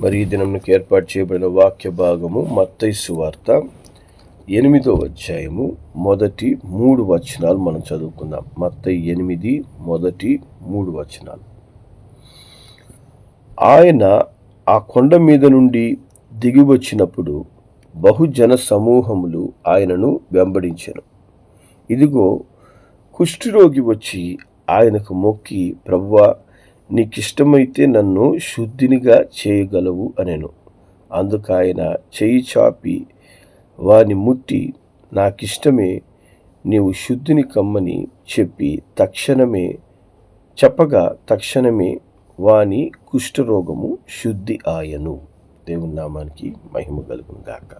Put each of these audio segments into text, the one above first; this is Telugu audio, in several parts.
మరి ఈ దినంకి ఏర్పాటు చేయబడిన వాక్య భాగము మత్తైసు వార్త ఎనిమిదో అధ్యాయము మొదటి మూడు వచనాలు మనం చదువుకుందాం. మత్తయి ఎనిమిది మొదటి మూడు వచనాలు. ఆయన ఆ కొండ మీద నుండి దిగి వచ్చినప్పుడు బహుజన సమూహములు ఆయనను వెంబడించను. ఇదిగో కుష్ఠరోగి వచ్చి ఆయనకు మొక్కి ప్రభువా నీకిష్టమైతే నన్ను శుద్ధినిగా చేయగలవు అనెను. అందుకు ఆయన చెయ్యి చాపి వాని ముట్టి నాకిష్టమే నీవు శుద్ధిని కమ్మని చెప్పి తక్షణమే చెప్పగా తక్షణమే వాని కుష్ఠరోగము శుద్ధి ఆయను. దేవుని నామానికి మహిమ కలుగును గాక.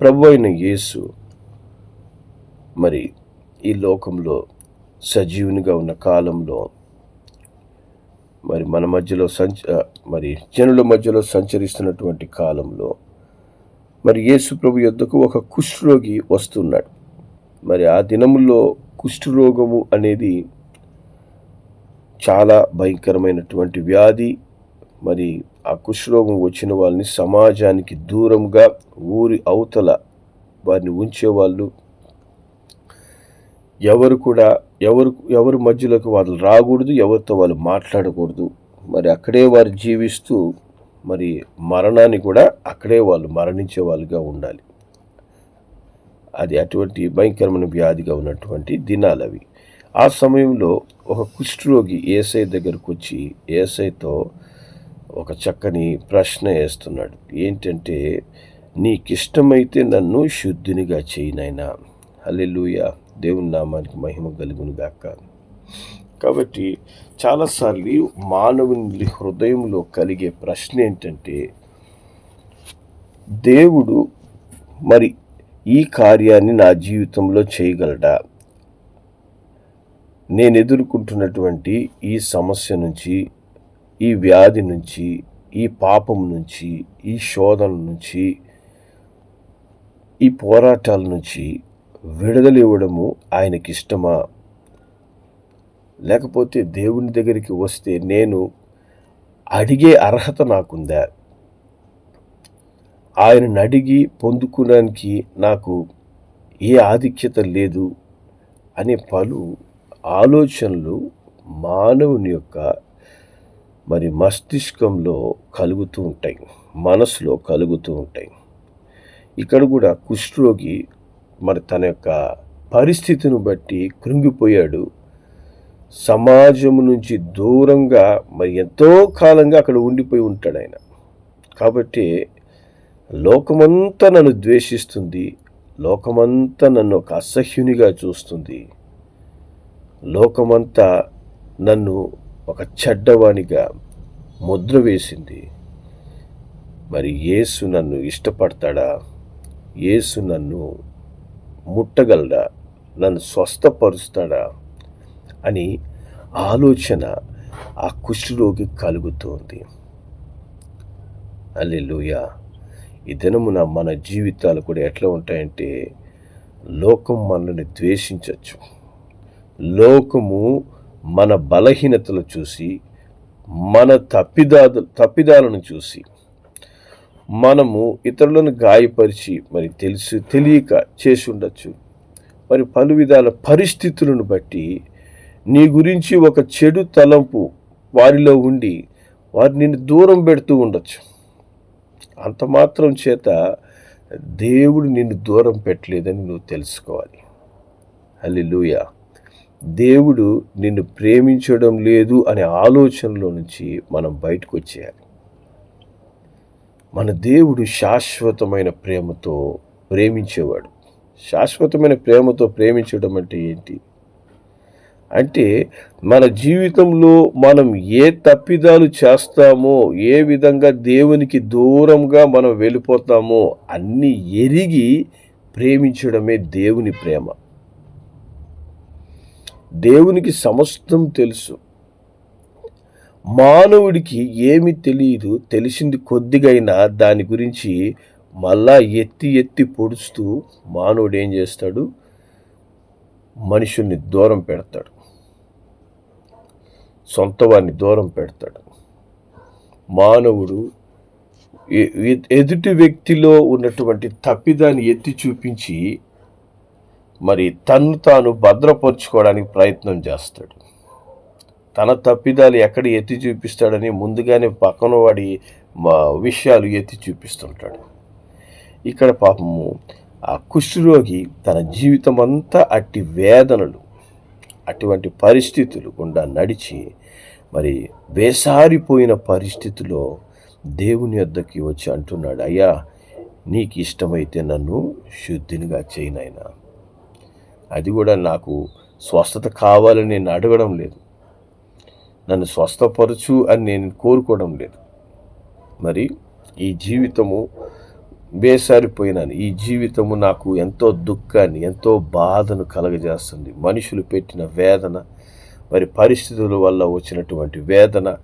ప్రభు అయిన యేసు మరి ఈ లోకంలో సజీవునిగా ఉన్న కాలంలో మరి మన మధ్యలో సంచ మరి జనుల మధ్యలో సంచరిస్తున్నటువంటి కాలంలో మరి యేసు ప్రభు యొద్దకు ఒక కుష్ఠరోగి వస్తున్నాడు. మరి ఆ దినముల్లో కుష్ఠరోగము అనేది చాలా భయంకరమైనటువంటి వ్యాధి. మరి ఆ కుష్ఠరోగం వచ్చిన వాళ్ళని సమాజానికి దూరంగా ఊరి అవతల వారిని ఉంచేవాళ్ళు ఎవరు కూడా ఎవరు ఎవరి మధ్యలోకి వాళ్ళు రాకూడదు ఎవరితో వాళ్ళు మాట్లాడకూడదు. మరి అక్కడే వారు జీవిస్తూ మరి మరణాన్ని కూడా అక్కడే వాళ్ళు మరణించే వాళ్ళుగా ఉండాలి. అది అటువంటి భయంకరమైన వ్యాధిగా ఉన్నటువంటి దినాలు అవి. ఆ సమయంలో ఒక కుష్ఠరోగి ఏసై దగ్గరకు వచ్చి ఏసైతో ఒక చక్కని ప్రశ్న వేస్తున్నాడు. ఏంటంటే నీకిష్టమైతే నన్ను శుద్ధినిగా చేయనైనా అల్లెలుయా దేవుని నామానికి మహిమ కలుగును గాక కాబట్టి చాలాసార్లు మానవుని హృదయంలో కలిగే ప్రశ్న ఏంటంటే దేవుడు మరి ఈ కార్యాన్ని నా జీవితంలో చేయగలడా? నేను ఎదుర్కొంటున్నటువంటి ఈ సమస్య నుంచి ఈ వ్యాధి నుంచి ఈ పాపం నుంచి ఈ శోధన నుంచి ఈ పోరాటాల నుంచి విడుదల ఇవ్వడము ఆయనకి ఇష్టమా లేకపోతే దేవుని దగ్గరికి వస్తే నేను అడిగే అర్హత నాకుందా? ఆయనను అడిగి పొందుకోవడానికి నాకు ఏ ఆధిక్యత లేదు అనే పలు ఆలోచనలు మానవుని యొక్క మరి మస్తిష్కంలో కలుగుతూ ఉంటాయి మనసులో కలుగుతూ ఉంటాయి. ఇక్కడ కూడా కుష్ఠరోగి మరి తన యొక్క పరిస్థితిని బట్టి కృంగిపోయాడు. సమాజం నుంచి దూరంగా మరి ఎంతో కాలంగా అక్కడ ఉండిపోయి ఉంటాడు ఆయన. కాబట్టి లోకమంతా నన్ను ద్వేషిస్తుంది. లోకమంతా నన్ను ఒక అసహ్యునిగా చూస్తుంది. లోకమంతా నన్ను ఒక చెడ్డవాణిగా ముద్ర వేసింది. మరి యేసు నన్ను ఇష్టపడతాడా? యేసు నన్ను ముట్టగలడా? నన్ను స్వస్థపరుస్తాడా? అని ఆలోచన ఆ కుష్ఠరోగి కలుగుతోంది. అల్లెలుయ ఈ దినమున మన జీవితాలు కూడా ఎట్లా ఉంటాయంటే లోకం మనల్ని ద్వేషించవచ్చు లోకము మన బలహీనతలు చూసి మన తప్పిదాదు తప్పిదాలను చూసి మనము ఇతరులను గాయపరిచి మరి తెలిసి తెలియక చేసి ఉండొచ్చు మరి పలు విధాల పరిస్థితులను బట్టి నీ గురించి ఒక చెడు తలంపు వారిలో ఉండి వారి నిన్ను దూరం పెడుతూ ఉండొచ్చు. అంత మాత్రం చేత దేవుడు నిన్ను దూరం పెట్టలేదని నువ్వు తెలుసుకోవాలి. హల్లెలూయా. దేవుడు నిన్ను ప్రేమించడం లేదు అనే ఆలోచనలో నుంచి మనం బయటకు వచ్చేయాలి మన దేవుడు శాశ్వతమైన ప్రేమతో ప్రేమించేవాడు. శాశ్వతమైన ప్రేమతో ప్రేమించడం అంటే ఏంటి? అంటే మన జీవితంలో మనం ఏ తప్పిదాలు చేస్తామో ఏ విధంగా దేవునికి దూరంగా మనం వెళ్ళిపోతామో అన్నీ ఎరిగి ప్రేమించడమే దేవుని ప్రేమ. దేవునికి సమస్తం తెలుసు. మానవుడికి ఏమి తెలియదు తెలిసింది కొద్దిగైనా దాని గురించి మళ్ళా ఎత్తి ఎత్తి పొడుస్తూ మానవుడు ఏం చేస్తాడు? మనుషుల్ని దూరం పెడతాడు. సొంతవాన్ని దూరం పెడతాడు. మానవుడు ఎదుటి వ్యక్తిలో ఉన్నటువంటి తప్పిదాన్ని ఎత్తి చూపించి మరి తన్ను తాను భద్రపరుచుకోవడానికి ప్రయత్నం చేస్తాడు. తన తప్పిదాలు ఎక్కడ ఎత్తి చూపిస్తాడని ముందుగానే పక్కన వాడి మా విషయాలు ఎత్తి చూపిస్తుంటాడు. ఇక్కడ పాపము ఆ కుష్ఠరోగి తన జీవితం అంతా అట్టి వేదనలు అటువంటి పరిస్థితులు గుండా నడిచి మరి వేసారిపోయిన పరిస్థితిలో దేవుని వద్దకి వచ్చి అంటున్నాడు అయ్యా నీకు ఇష్టమైతే నన్ను శుద్ధినిగా చేయనైనా అది కూడా నాకు స్వస్థత కావాలని నేను అడగడం లేదు. నన్ను స్వస్థపరచు అని నేను కోరుకోవడం లేదు. మరి ఈ జీవితము బేసారిపోయినాను ఈ జీవితము నాకు ఎంతో దుఃఖాన్ని ఎంతో బాధను కలగజేస్తుంది. మనుషులు పెట్టిన వేదన మరి పరిస్థితుల వల్ల వచ్చినటువంటి వేదన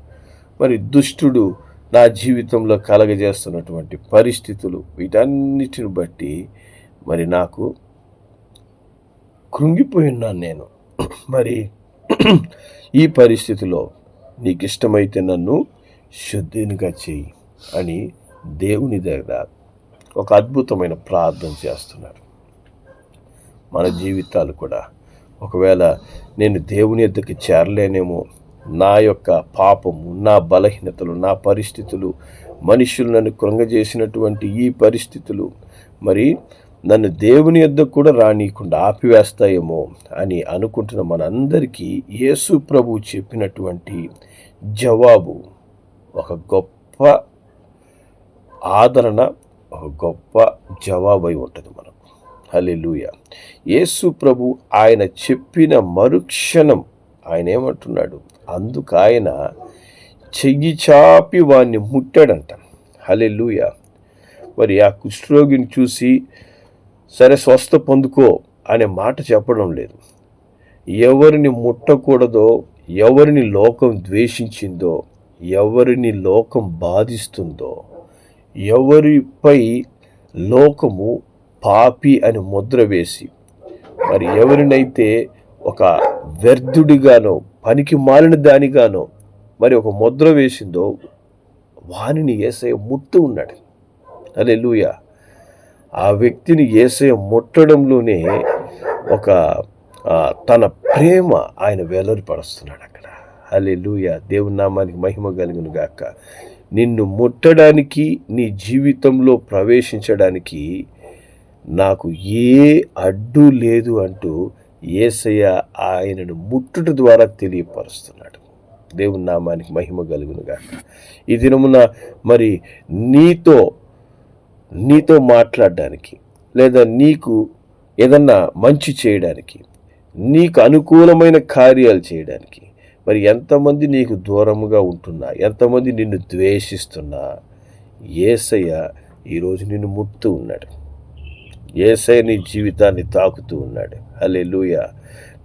మరి దుష్టుడు నా జీవితంలో కలగజేస్తున్నటువంటి పరిస్థితులు వీటన్నిటిని బట్టి మరి నాకు కృంగిపోయి ఉన్నాను నేను. మరి ఈ పరిస్థితిలో నీకు ఇష్టమైతే నన్ను శుద్ధినిగా చెయ్యి అని దేవుని దగ్గర ఒక అద్భుతమైన ప్రార్థన చేస్తున్నారు. మన జీవితాలు కూడా ఒకవేళ నేను దేవుని ఎద్దకు చేరలేనేమో నా యొక్క పాపము నా బలహీనతలు నా పరిస్థితులు మనుషులు నన్ను కృంగజేసినటువంటి ఈ పరిస్థితులు మరి నన్ను దేవుని యొద్దకు కూడా రానీయకుండా ఆపివేస్తాయేమో అని అనుకుంటున్న మనందరికీ యేసు ప్రభు చెప్పినటువంటి జవాబు ఒక గొప్ప ఆదరణ ఒక గొప్ప జవాబు అయి ఉంటుంది మనకు. హల్లెలూయా. యేసు ప్రభు ఆయన చెప్పిన మరుక్షణం ఆయన ఏమంటున్నాడు? అందుకు ఆయన చెయ్యి చాపి వాణ్ణి ముట్టాడంట. హల్లెలూయా. మరి ఆ కుష్ఠరోగిని చూసి సరే స్వస్థ పొందుకో అనే మాట చెప్పడం లేదు. ఎవరిని ముట్టకూడదో ఎవరిని లోకం ద్వేషించిందో ఎవరిని లోకం బాధిస్తుందో ఎవరిపై లోకము పాపి అని ముద్ర వేసి మరి ఎవరినైతే ఒక వ్యర్థుడిగానో పనికి మాలిన దానిగానో మరి ఒక ముద్ర వేసిందో వానిని ఏసై ముట్టు ఉన్నాడు అదే ఆ వ్యక్తిని ఏసయ ముట్టడంలోనే ఒక తన ప్రేమ ఆయన వెల్లడిపరుస్తున్నాడు అక్కడ. అలే లూయ దేవుని నామానికి మహిమ కలిగిన గాక. నిన్ను ముట్టడానికి నీ జీవితంలో ప్రవేశించడానికి నాకు ఏ అడ్డు లేదు అంటూ ఏసయ్య ఆయనను ముట్టుట ద్వారా తెలియపరుస్తున్నాడు. దేవుని నామానికి మహిమ కలుగును కాక ఈ దినమున మరి నీతో నీతో మాట్లాడడానికి లేదా నీకు ఏదన్నా మంచి చేయడానికి నీకు అనుకూలమైన కార్యాలు చేయడానికి మరి ఎంతమంది నీకు దూరముగా ఉంటున్నా ఎంతమంది నిన్ను ద్వేషిస్తున్నా ఏసయ్య ఈరోజు నిన్ను ముట్టుతూ ఉన్నాడు. ఏసయ్య నీ జీవితాన్ని తాకుతూ ఉన్నాడు. అలే లూయ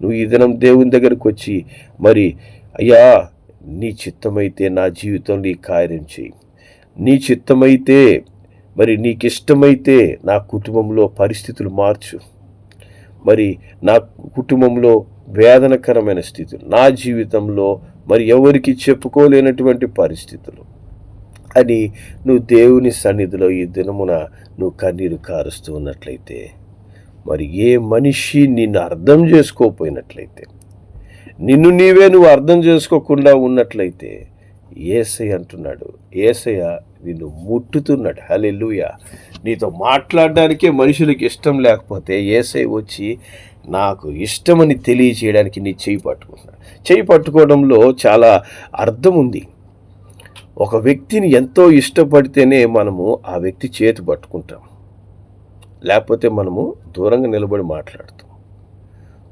నువ్వు ఈ దినం దేవుని దగ్గరకు వచ్చి మరి అయ్యా నీ చిత్తమైతే నా జీవితంలో ఈ కార్యం చేయి నీ చిత్తమైతే మరి నీకు ఇష్టమైతే నా కుటుంబంలో పరిస్థితులు మార్చు. మరి నా కుటుంబంలో వేదనకరమైన స్థితులు నా జీవితంలో మరి ఎవరికి చెప్పుకోలేనటువంటి పరిస్థితులు. అని నువ్వు దేవుని సన్నిధిలో ఈ దినమున నువ్వు కన్నీరు కారుస్తూ ఉన్నట్లయితే మరి ఏ మనిషి నిన్ను అర్థం చేసుకోపోయినట్లయితే నిన్ను నీవే నువ్వు అర్థం చేసుకోకుండా ఉన్నట్లయితే ఏసై అంటున్నాడు. ఏసయ్య నిన్ను ముట్టుతున్నాడు. హలెలుయ నీతో మాట్లాడడానికే మనుషులకి ఇష్టం లేకపోతే ఏసై వచ్చి నాకు ఇష్టమని తెలియచేయడానికి నీ చేయి పట్టుకుంటున్నాడు. చేయి పట్టుకోవడంలో చాలా అర్థం ఉంది. ఒక వ్యక్తిని ఎంతో ఇష్టపడితేనే మనము ఆ వ్యక్తి చేతి పట్టుకుంటాం. లేకపోతే మనము దూరంగా నిలబడి మాట్లాడుతాం.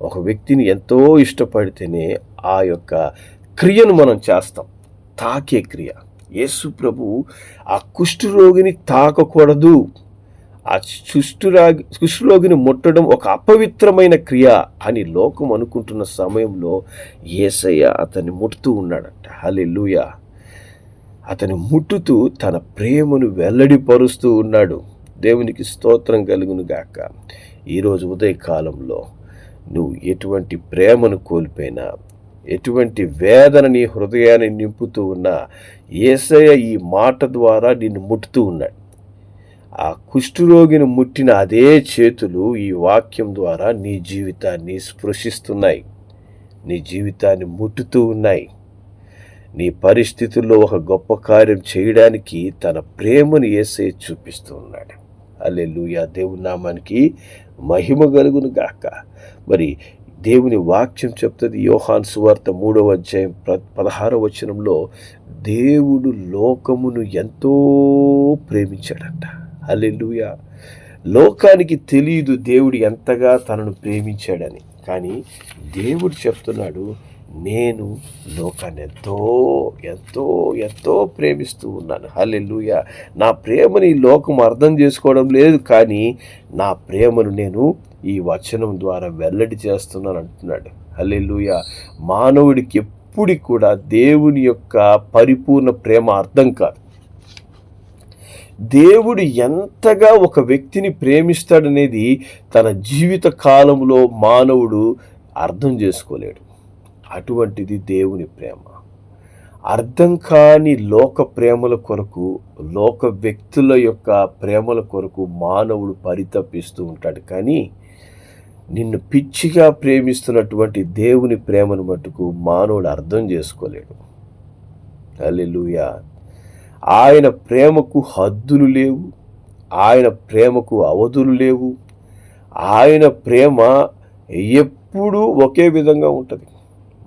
ఒక వ్యక్తిని ఎంతో ఇష్టపడితేనే ఆ యొక్క క్రియను మనం చేస్తాం. తాకే క్రియ. యేసు ప్రభు ఆ కుష్ఠరోగిని తాకకూడదు. ఆ కుష్ఠురాగి కుష్ఠరోగిని ముట్టడం ఒక అపవిత్రమైన క్రియ అని లోకం అనుకుంటున్న సమయంలో ఏసయ్య అతన్ని ముట్టుతూ ఉన్నాడంట. హలెలుయ అతని ముట్టుతూ తన ప్రేమను వెల్లడిపరుస్తూ ఉన్నాడు. దేవునికి స్తోత్రం కలుగును గాక. ఈరోజు ఉదయకాలంలో నువ్వు ఎటువంటి ప్రేమను కోల్పోయినా ఎటువంటి వేదన నీ హృదయాన్ని నింపుతూ ఉన్నా ఏసయ్య ఈ మాట ద్వారా నిన్ను ముట్టుతూ ఉన్నాడు. ఆ కుష్ఠరోగిని ముట్టిన అదే చేతులు ఈ వాక్యం ద్వారా నీ జీవితాన్ని స్పృశిస్తున్నాయి. నీ జీవితాన్ని ముట్టుతూ ఉన్నాయి. నీ పరిస్థితుల్లో ఒక గొప్ప కార్యం చేయడానికి తన ప్రేమను ఏసే చూపిస్తూ ఉన్నాడు. అల్లెలుయా దేవునామానికి మహిమ కలుగును గాక. మరి దేవుని వాక్యం చెప్తుంది. యోహాన్ సువార్త మూడవ అధ్యాయం పదహారవ వచనంలో దేవుడు లోకమును ఎంతో ప్రేమించాడంట. అల్లెలుయ లోకానికి తెలియదు దేవుడు ఎంతగా తనను ప్రేమించాడని. కానీ దేవుడు చెప్తున్నాడు నేను లోకాన్ని ఎంతో ఎంతో ఎంతో ప్రేమిస్తూ ఉన్నాను. హల్లెలుయ. నా ప్రేమని లోకం అర్థం చేసుకోవడం లేదు కానీ నా ప్రేమను నేను ఈ వచనం ద్వారా వెల్లడి చేస్తున్నాను అంటున్నాడు. హల్లెలూయ. మానవుడికి ఎప్పుడు కూడా దేవుని యొక్క పరిపూర్ణ ప్రేమ అర్థం కాదు. దేవుడు ఎంతగా ఒక వ్యక్తిని ప్రేమిస్తాడనేది తన జీవిత కాలంలో మానవుడు అర్థం చేసుకోలేడు. అటువంటిది దేవుని ప్రేమ. అర్థం కాని లోక ప్రేమల కొరకు లోక వ్యక్తుల యొక్క ప్రేమల కొరకు మానవుడు పరితపిస్తూ ఉంటాడు. కానీ నిన్ను పిచ్చిగా ప్రేమిస్తున్నటువంటి దేవుని ప్రేమను మట్టుకు మానవుడు అర్థం చేసుకోలేడు. అల్లెలుయా ఆయన ప్రేమకు హద్దులు లేవు ఆయన ప్రేమకు అవధులు లేవు ఆయన ప్రేమ ఎప్పుడూ ఒకే విధంగా ఉంటుంది.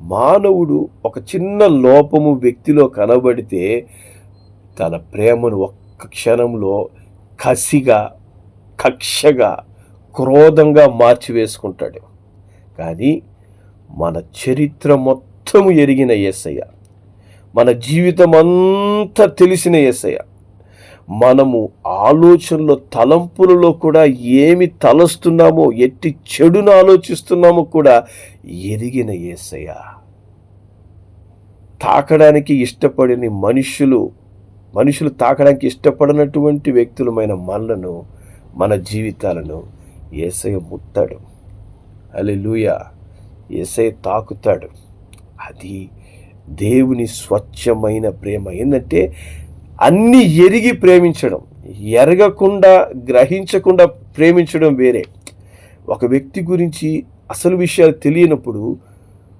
మానవుడు ఒక చిన్న లోపము వ్యక్తిలో కనబడితే తన ప్రేమను ఒక్క క్షణంలో కసిగా కక్షగా క్రోధంగా మార్చివేసుకుంటాడు. కానీ మన చరిత్ర మొత్తము ఎరిగిన యేసయ్య మన జీవితం అంతా తెలిసిన యేసయ్య మనము ఆలోచనలో తలంపులలో కూడా ఏమి తలస్తున్నామో ఎట్టి చెడును ఆలోచిస్తున్నామో కూడా ఎరిగిన ఏసయ్య. తాకడానికి ఇష్టపడని మనుషులు మనుషులు తాకడానికి ఇష్టపడినటువంటి వ్యక్తులమైన మనలను మన జీవితాలను ఏసయ్య ముత్తాడు. అలే లూయ ఏసయ తాకుతాడు. అది దేవుని స్వచ్ఛమైన ప్రేమ. ఏంటంటే అన్ని ఎరిగి ప్రేమించడం. ఎరగకుండా గ్రహించకుండా ప్రేమించడం వేరే. ఒక వ్యక్తి గురించి అసలు విషయాలు తెలియనప్పుడు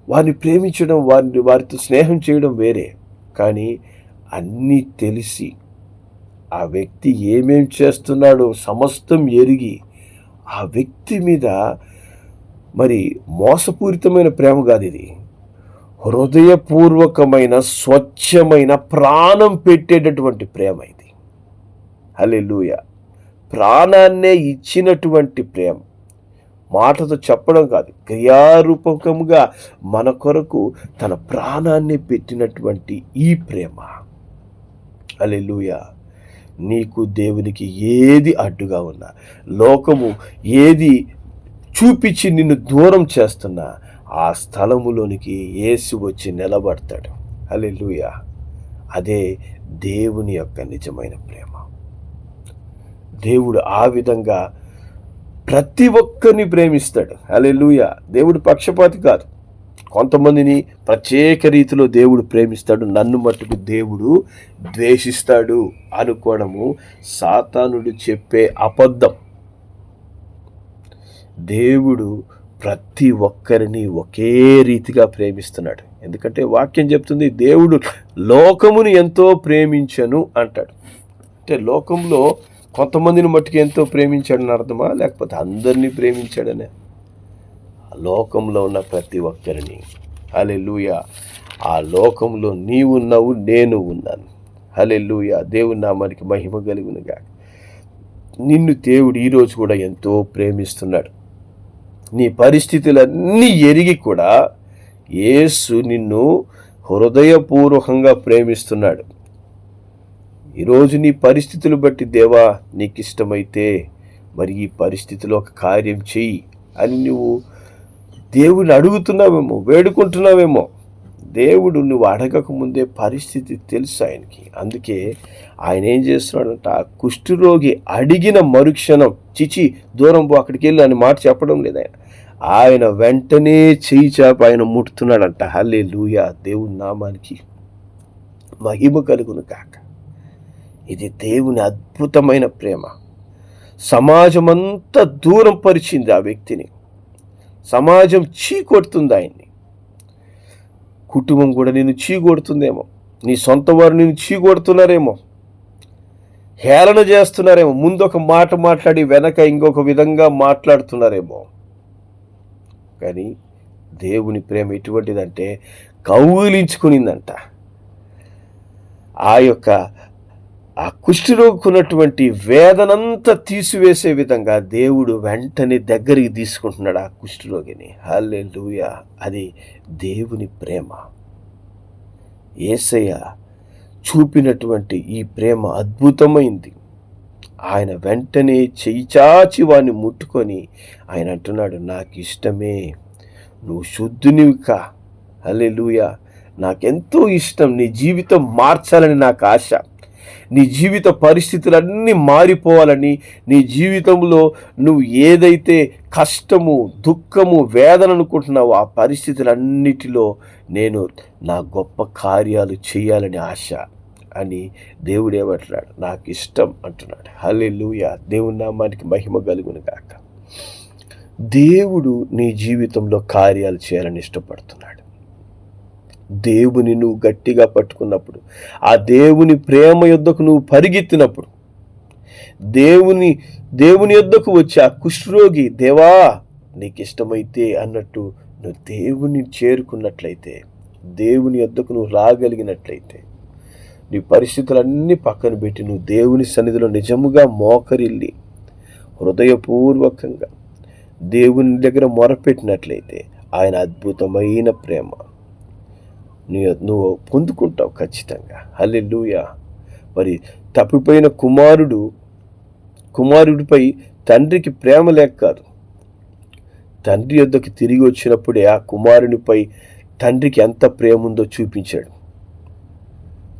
వారిని ప్రేమించడం వారిని వారితో స్నేహం చేయడం వేరే. కానీ అన్నీ తెలిసి ఆ వ్యక్తి ఏమేం చేస్తున్నాడో సమస్తం ఎరిగి ఆ వ్యక్తి మీద మరి మోసపూరితమైన ప్రేమ కాదు ఇది. హృదయపూర్వకమైన స్వచ్ఛమైన ప్రాణం పెట్టేటటువంటి ప్రేమ ఇది. అల్లెలుయ ప్రాణాన్నే ఇచ్చినటువంటి ప్రేమ. మాటతో చెప్పడం కాదు క్రియారూపకముగా మన కొరకు తన ప్రాణాన్ని పెట్టినటువంటి ఈ ప్రేమ. అల్లెలుయా నీకు దేవునికి ఏది అడ్డుగా ఉన్నా లోకము ఏది చూపించి నిన్ను దూరం చేస్తున్నా ఆ స్థలములోనికి ఏసు వచ్చి నిలబడతాడు. లూయ అదే దేవుని యొక్క నిజమైన ప్రేమ. దేవుడు ఆ విధంగా ప్రతి ఒక్కరిని ప్రేమిస్తాడు. అలే లూయ దేవుడు పక్షపాతి కాదు. కొంతమందిని ప్రత్యేక రీతిలో దేవుడు ప్రేమిస్తాడు నన్ను మట్టుకు దేవుడు ద్వేషిస్తాడు అనుకోవడము సాతానుడు చెప్పే అబద్ధం. దేవుడు ప్రతి ఒక్కరిని ఒకే రీతిగా ప్రేమిస్తున్నాడు. ఎందుకంటే వాక్యం చెప్తుంది దేవుడు లోకమును ఎంతో ప్రేమించను అంటాడు. అంటే లోకంలో కొంతమందిని మట్టుకు ఎంతో ప్రేమించాడని అర్థమా? లేకపోతే అందరినీ ప్రేమించాడనే? లోకంలో ఉన్న ప్రతి ఒక్కరిని. హలెలుయ ఆ లోకంలో నీవున్నావు నేను ఉన్నాను. హలెలుయ దేవుని నామానికి మహిమ కలుగునుగా నిన్ను దేవుడు ఈరోజు కూడా ఎంతో ప్రేమిస్తున్నాడు. నీ పరిస్థితులన్నీ ఎరిగి కూడా యేసు నిన్ను హృదయపూర్వకంగా ప్రేమిస్తున్నాడు. ఈరోజు నీ పరిస్థితులు బట్టి దేవా నీకు ఇష్టమైతే మరి ఈ పరిస్థితిలో ఒక కార్యం చెయ్యి అని నువ్వు దేవుని అడుగుతున్నావేమో వేడుకుంటున్నావేమో. దేవుడు నువ్వు అడగకముందే పరిస్థితి తెలుసు ఆయనకి. అందుకే ఆయన ఏం చేస్తున్నాడంట ఆ కుష్ఠరోగి అడిగిన మరుక్షణం చిచి దూరం పో అక్కడికి వెళ్ళి అని మాట చెప్పడం లేదు ఆయన. ఆయన వెంటనే చేయి చాప ఆయన ముట్టుతున్నాడంట హల్లే లూయా దేవుని నామానికి మహిమ కలుగును కాక ఇది దేవుని అద్భుతమైన ప్రేమ. సమాజమంతా దూరం పరిచింది ఆ వ్యక్తిని. సమాజం చీకొడుతుంది ఆయన్ని. కుటుంబం కూడా నేను చీకొడుతుందేమో నీ సొంత వారు నేను చీకొడుతున్నారేమో హేళన చేస్తున్నారేమో. ముందు ఒక మాట మాట్లాడి వెనక ఇంకొక విధంగా మాట్లాడుతున్నారేమో. కానీ దేవుని ప్రేమ ఎటువంటిదంటే కౌగిలించుకునిందంట. ఆ యొక్క ఆ కుష్ఠరోగుకున్నటువంటి వేదనంతా తీసివేసే విధంగా దేవుడు వెంటనే దగ్గరికి తీసుకుంటున్నాడు ఆ కుష్ఠరోగిని. హల్లే అది దేవుని ప్రేమ. ఏసయ్య చూపినటువంటి ఈ ప్రేమ అద్భుతమైంది. ఆయన వెంటనే చేయిచాచి వాడిని ముట్టుకొని ఆయన అంటున్నాడు నాకు ఇష్టమే నువ్వు శుద్ధునివి కా. లూయ నాకెంతో ఇష్టం. నీ జీవితం మార్చాలని నాకు ఆశ. నీ జీవిత పరిస్థితులన్నీ మారిపోవాలని నీ జీవితంలో నువ్వు ఏదైతే కష్టము దుఃఖము వేదన అనుకుంటున్నావో ఆ పరిస్థితులన్నిటిలో నేను నా గొప్ప కార్యాలు చేయాలని ఆశ అని దేవుడు ఏమంటున్నాడు. నాకు ఇష్టం అంటున్నాడు. హల్లెలూయ. దేవుని నామానికి మహిమ కలుగును కాక దేవుడు నీ జీవితంలో కార్యాలు చేయాలని ఇష్టపడుతున్నాడు. దేవుని నువ్వు గట్టిగా పట్టుకున్నప్పుడు ఆ దేవుని ప్రేమ యొద్దకు నువ్వు పరిగెత్తినప్పుడు దేవుని దేవుని యొద్దకు వచ్చి ఆ కుష్ఠరోగి దేవా నీకు ఇష్టమైతే అన్నట్టు నువ్వు దేవుని చేరుకున్నట్లయితే దేవుని యొద్దకు నువ్వు రాగలిగినట్లయితే నీ పరిస్థితులన్నీ పక్కన పెట్టి నువ్వు దేవుని సన్నిధిలో నిజముగా మోకరిల్లి హృదయపూర్వకంగా దేవుని దగ్గర మొరపెట్టినట్లయితే ఆయన అద్భుతమైన ప్రేమ. నీ నువ్వు పొందుకుంటావు ఖచ్చితంగా. హల్లెలూయా. మరి తప్పిపోయిన కుమారుడు కుమారుడిపై తండ్రికి ప్రేమ లేక కాదు. తండ్రి యొద్దకు తిరిగి వచ్చినప్పుడే ఆ కుమారునిపై తండ్రికి ఎంత ప్రేమ ఉందో చూపించాడు.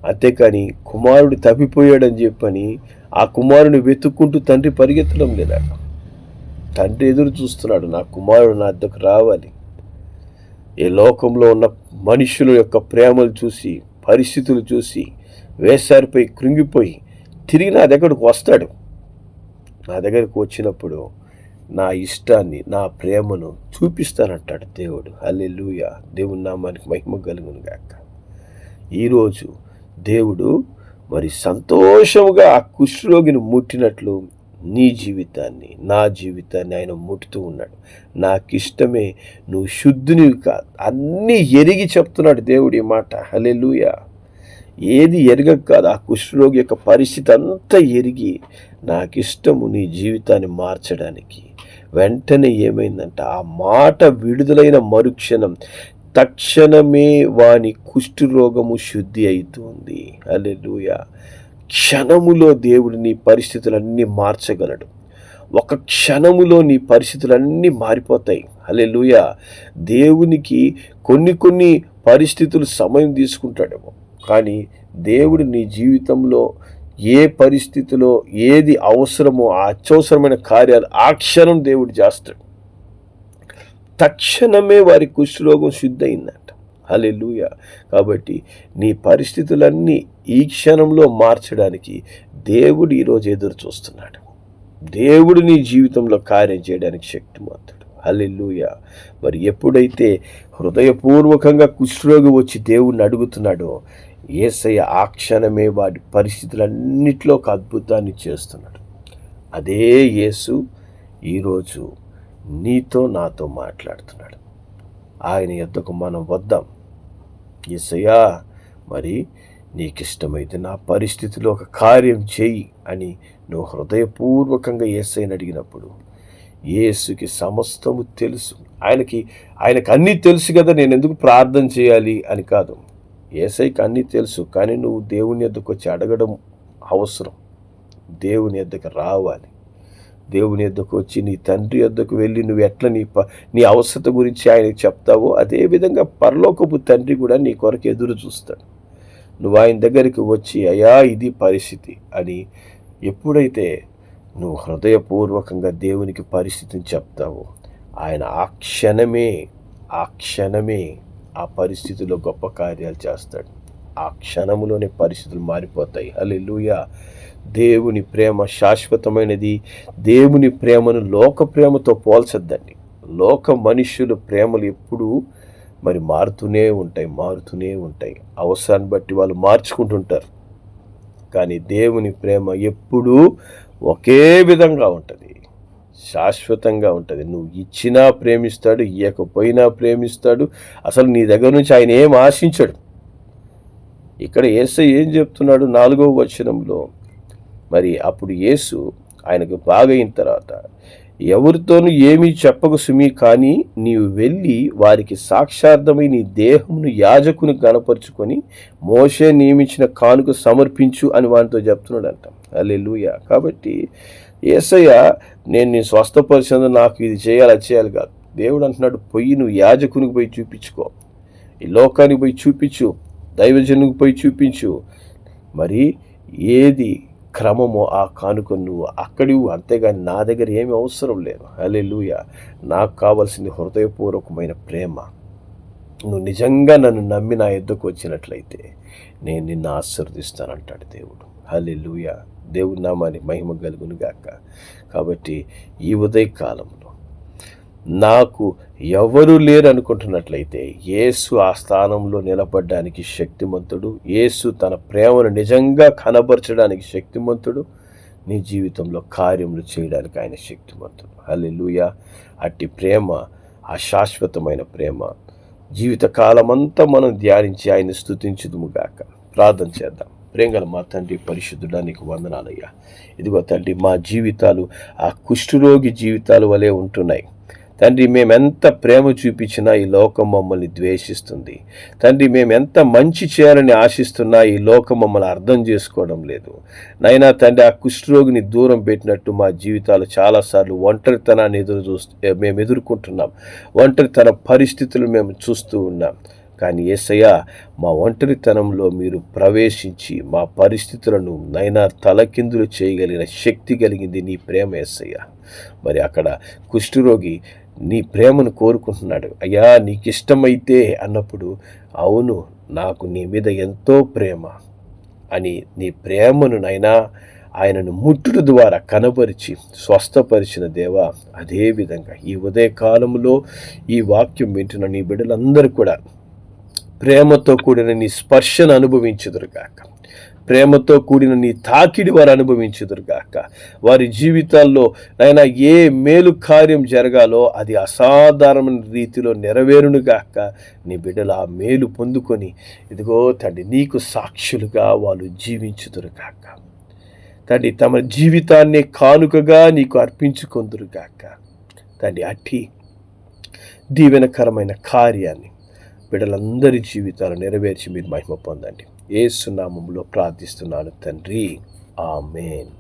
అంతేకాని కుమారుడు తప్పిపోయాడని చెప్పని ఆ కుమారుని వెతుక్కుంటూ తండ్రి పరిగెత్తడం లేదా. తండ్రి ఎదురు చూస్తున్నాడు నా కుమారుడు నా అద్దకు రావాలి. ఈ లోకంలో ఉన్న మనుషుల యొక్క ప్రేమలు చూసి పరిస్థితులు చూసి వేసారిపై కృంగిపోయి తిరిగి నా దగ్గరకు వస్తాడు. నా దగ్గరకు వచ్చినప్పుడు నా ఇష్టాన్ని నా ప్రేమను చూపిస్తానంటాడు దేవుడు. హల్లెలూయ. దేవుని నామానికి మహిమ కలుగును గాక. ఈరోజు దేవుడు మరి సంతోషముగా ఆ కుష్ఠరోగిని ముట్టినట్లు నీ జీవితాన్ని నా జీవితాన్ని ఆయన ముట్టుతూ ఉన్నాడు. నాకు ఇష్టమే నువ్వు శుద్ధునివి కాదు. అన్నీ ఎరిగి చెప్తున్నాడు దేవుడి మాట. హలెలుయా ఏది ఎరగక కాదు ఆ కుష్ఠరోగి యొక్క పరిస్థితి అంతా ఎరిగి నాకు ఇష్టము నీ జీవితాన్ని మార్చడానికి. వెంటనే ఏమైందంటే ఆ మాట విడుదలైన మరుక్షణం తక్షణమే వాని కుష్ఠరోగము శుద్ధి అవుతుంది అలెలుయ క్షణములో దేవుడు నీ పరిస్థితులన్నీ మార్చగలడు. ఒక క్షణములో నీ పరిస్థితులన్నీ మారిపోతాయి. అలే లూయ దేవునికి కొన్ని కొన్ని పరిస్థితులు సమయం తీసుకుంటాడేమో. కానీ దేవుడు నీ జీవితంలో ఏ పరిస్థితిలో ఏది అవసరమో ఆ అత్యవసరమైన కార్యాలు ఆ క్షణం దేవుడు చేస్తాడు. తక్షణమే వారి కుష్ఠరోగం శుద్ధయింది? హలెలుయ కాబట్టి నీ పరిస్థితులన్నీ ఈ క్షణంలో మార్చడానికి దేవుడు ఈరోజు ఎదురు చూస్తున్నాడు. దేవుడు నీ జీవితంలో కార్యం చేయడానికి శక్తిమంతుడు. హలెలుయ మరి ఎప్పుడైతే హృదయపూర్వకంగా కుష్ఠరోగి వచ్చి దేవుణ్ణి అడుగుతున్నాడో ఏసయ్య ఆ క్షణమే వాడి పరిస్థితులన్నిట్లో ఒక అద్భుతాన్ని చేస్తున్నాడు. అదే యేసు ఈరోజు నీతో నాతో మాట్లాడుతున్నాడు. ఆయన యొద్దకు మనం వద్దాం. ఎస్సయ్యా మరి నీకు ఇష్టమైతే నా పరిస్థితిలో ఒక కార్యం చేయి అని నువ్వు హృదయపూర్వకంగా ఏసైని అడిగినప్పుడు యేసుకి సమస్తము తెలుసు. ఆయనకి ఆయనకు అన్నీ తెలుసు కదా నేను ఎందుకు ప్రార్థన చేయాలి అని కాదు. ఏసైకి అన్నీ తెలుసు కానీ నువ్వు దేవుని ఎద్దకు వచ్చి అడగడం అవసరం. దేవుని ఎద్దకు రావాలి. దేవుని ఎద్దకు వచ్చి నీ తండ్రి యొద్దకు వెళ్ళి నువ్వు ఎట్లా నీ ప నీ అవసరత గురించి ఆయనకి చెప్తావో అదేవిధంగా పరలోకపు తండ్రి కూడా నీ కొరకు ఎదురు చూస్తాడు. నువ్వు ఆయన దగ్గరికి వచ్చి అయా ఇది పరిస్థితి అని ఎప్పుడైతే నువ్వు హృదయపూర్వకంగా దేవునికి పరిస్థితిని చెప్తావో ఆయన ఆ క్షణమే ఆ క్షణమే ఆ పరిస్థితిలో గొప్ప కార్యాలు చేస్తాడు. ఆ క్షణములోనే పరిస్థితులు మారిపోతాయి. హల్లెలూయా. దేవుని ప్రేమ శాశ్వతమైనది. దేవుని ప్రేమను లోక ప్రేమతో పోల్చొద్దండి. లోక మనుషులు ప్రేమలు ఎప్పుడూ మరి మారుతూనే ఉంటాయి మారుతూనే ఉంటాయి. అవసరాన్ని బట్టి వాళ్ళు మార్చుకుంటుంటారు. కానీ దేవుని ప్రేమ ఎప్పుడూ ఒకే విధంగా ఉంటుంది. శాశ్వతంగా ఉంటుంది. నువ్వు ఇచ్చినా ప్రేమిస్తాడు ఇవ్వకపోయినా ప్రేమిస్తాడు. అసలు నీ దగ్గర నుంచి ఆయన ఏం ఆశించడు? ఇక్కడ ఏసై ఏం చెప్తున్నాడు నాలుగవ వచనంలో? మరి అప్పుడు యేసు ఆయనకు బాగైన తర్వాత ఎవరితోనూ ఏమీ చెప్పకు సుమి కానీ నీవు వెళ్ళి వారికి సాక్షార్థమై నీ దేహమును యాజకుని గణపరుచుకొని మోషే నియమించిన కానుక సమర్పించు అని వానితో చెప్తున్నాడంట. అల్లెలుయ కాబట్టి ఏసయ్య నేను నీ స్వస్థపరిచినందు నాకు ఇది చేయాలి అది చేయాలి కాదు. దేవుడు అంటున్నాడు పొయ్యి నువ్వు యాజకునికి పోయి చూపించుకో. ఈ లోకానికి పోయి చూపించు దైవజనునికి పోయి చూపించు. మరి ఏది క్రమము ఆ కానుక నువ్వు అక్కడి అంతేగాని నా దగ్గర ఏమి అవసరం లేదు. లూయ నాకు కావాల్సింది హృదయపూర్వకమైన ప్రేమ. నువ్వు నిజంగా నన్ను నమ్మి నా ఎద్దుకు వచ్చినట్లయితే నేను నిన్ను ఆశీర్వదిస్తానంటాడు దేవుడు. హల్లెలూయ. దేవుడి నామాని మహిమ కలుగును గాక కాబట్టి ఈ ఉదయకాలంలో నాకు ఎవరు లేరు అనుకుంటున్నట్లయితే యేసు ఆ స్థానంలో నిలబడడానికి శక్తిమంతుడు యేసు తన ప్రేమను నిజంగా కనబరచడానికి శక్తిమంతుడు నీ జీవితంలో కార్యములు చేయడానికి ఆయన శక్తిమంతుడు. హల్లెలూయ. అట్టి ప్రేమ ఆ శాశ్వతమైన ప్రేమ. జీవితకాలమంతా మనం ధ్యానించి ఆయన స్థుతించుదుముగాక ప్రార్థన చేద్దాం. ప్రేంగల మా తండ్రి పరిశుద్ధుడా నీకు వందనాలయ్యా. ఇదిగో తండ్రి మా జీవితాలు ఆ కుష్ఠరోగి జీవితాలు వలె ఉంటున్నాయి. తండ్రి మేమెంత ప్రేమ చూపించినా ఈ లోకం మమ్మల్ని ద్వేషిస్తుంది. తండ్రి మేము ఎంత మంచి చేయాలని ఆశిస్తున్నా ఈ లోకం మమ్మల్ని అర్థం చేసుకోవడం లేదు. నైనా తండ్రి ఆ కుష్ఠరోగిని దూరం పెట్టినట్టు మా జీవితాలు చాలాసార్లు ఒంటరితనాన్ని ఎదురు చూస్తూ మేము ఎదుర్కొంటున్నాం. ఒంటరితన పరిస్థితులు మేము చూస్తూ ఉన్నాం. కానీ ఏసయ్య మా ఒంటరితనంలో మీరు ప్రవేశించి మా పరిస్థితులను నైనా తలకిందులు చేయగలిగిన శక్తి కలిగింది నీ ప్రేమ ఏసయ్య. మరి అక్కడ కుష్ఠరోగి నీ ప్రేమను కోరుకుంటున్నాడు. అయ్యా నీకు ఇష్టమైతే అన్నప్పుడు అవును నాకు నీ మీద ఎంతో ప్రేమ అని నీ ప్రేమను నైనా ఆయనను ముట్టుడు ద్వారా కనపరిచి స్వస్థపరిచిన దేవ అదేవిధంగా ఈ ఉదయకాలంలో ఈ వాక్యం వింటున్న నీ బిడ్డలందరూ కూడా ప్రేమతో కూడిన నీ స్పర్శను అనుభవించుదురుగాక. ప్రేమతో కూడిన నీ తాకిడి వారు అనుభవించుదురుగాక. వారి జీవితాల్లో నైనా ఏ మేలు కార్యం జరగాలో అది అసాధారణమైన రీతిలో నెరవేరునుగాక. నీ బిడ్డలు ఆ మేలు పొందుకొని ఇదిగో తండ్రి నీకు సాక్షులుగా వాళ్ళు జీవించుదురుగాక. తండ్రి తమ జీవితాన్ని కానుకగా నీకు అర్పించుకొందురుగాక. తండ్రి అట్టి దీవెనకరమైన కార్యాన్ని బిడ్డలందరి జీవితాలు నెరవేర్చి మీరు మహిమ పొందండి. ఏసునామంలో ప్రార్థిస్తున్నాను తండ్రి. ఆమెన్.